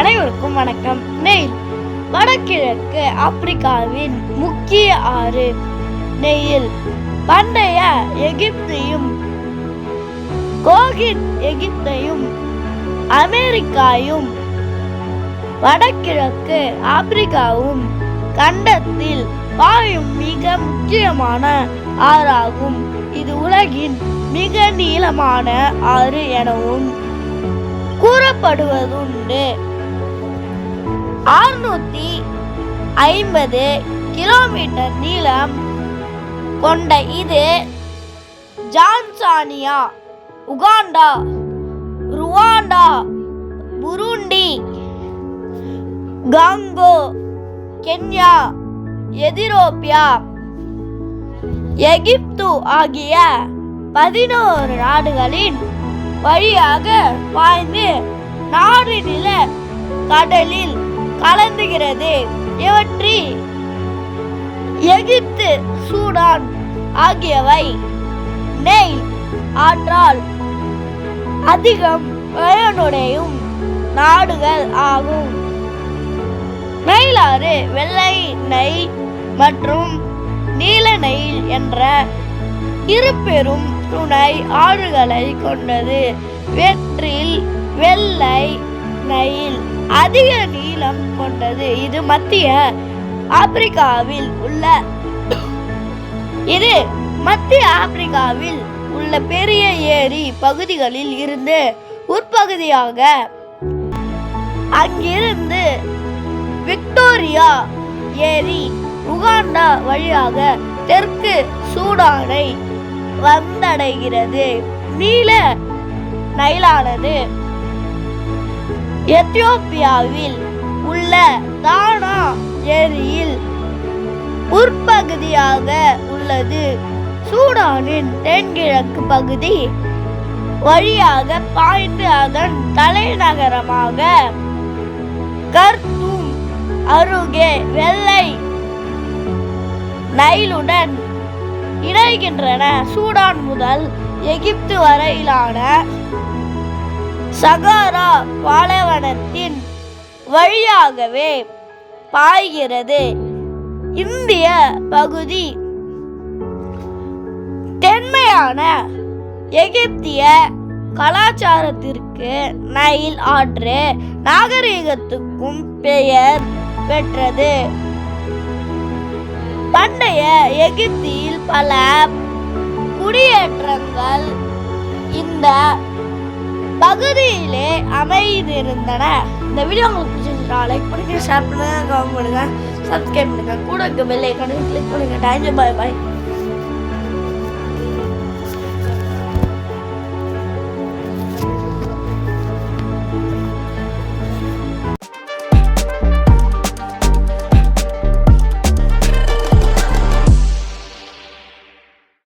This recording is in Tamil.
அனைவருக்கும் வணக்கம். நெயில் வடகிழக்கு ஆப்பிரிக்காவின் முக்கிய ஆறு. நெயில் பண்டைய எகிப்தையும் கோகின் எகிப்தையும் அமெரிக்காயும் வடகிழக்கு ஆப்பிரிக்காவும் கண்டத்தில் பாயும் மிக முக்கியமான ஆறாகும். இது உலகின் மிக நீளமான ஆறு எனவும் கூறப்படுவதுண்டு. அறுநூத்தி ஐம்பது கிலோமீட்டர் நீளம் கொண்ட இது Tanzania Uganda Rwanda Burundi Congo Kenya Ethiopia Egypt ஆகிய பதினோரு நாடுகளின் வழியாக பாய்ந்து நாடு நில கடலில் கலந்துகிறது. இவற்றில் எகிப்து சூடான் ஆகியவை. நெய் ஆற்றால் அதிகம் பயனுடையும் நாடுகள் ஆகும். நைலாறு வெள்ளை நெய் மற்றும் நீல நெயில் என்ற இரு பெரும் துணை ஆறுகளை கொண்டது. வெற்றில் வெள்ளை நைல் அதிக நீளம் கொண்டது. இது மத்திய ஆப்பிரிக்காவில் உள்ள இது மத்திய ஆப்பிரிக்காவில் உள்ள பெரிய ஏரி பகுதிகளில் இருந்து உட்பகுதியாக அங்கிருந்து விக்டோரியா ஏரி உகாண்டா வழியாக தெற்கு சூடானை வந்தடைகிறது. நீல நைலானது எத்தியோப்பியாவில் உள்ள தானா ஏரியில் உட்பகுதியாக உள்ளது. சூடானின் தென்கிழக்கு பகுதி வழியாக பாய்ந்து அதன் தலைநகரமாக கர்த்தூம் அருகே வெள்ளை நைலுடன் இணைகின்றன. சூடான் முதல் எகிப்து வரையிலான சகாரா பாலைவனத்தின் வழியாகவே பாய்கிறது. இந்திய பகுதி. தென்மையான எகிப்திய கலாச்சாரத்திற்கு நைல் ஆற்று நாகரிகத்துக்கும் பெயர் பெற்றது. பண்டைய எகிப்தியில் பல குடியேற்றங்கள் இந்த பகுதியிலே அமைந்திருந்தன. இந்த வீடியோ உங்களுக்கு பிடிச்சிருந்தா லைக் பண்ணுங்க ஷேர் பண்ணுங்க கமெண்ட் பண்ணுங்க சப்ஸ்கிரைப் பண்ணுங்க. கூட இருக்க பெல் ஐக்கானையும் கிளிக் பண்ணுங்க. தேங்க்யூ பாய் பாய்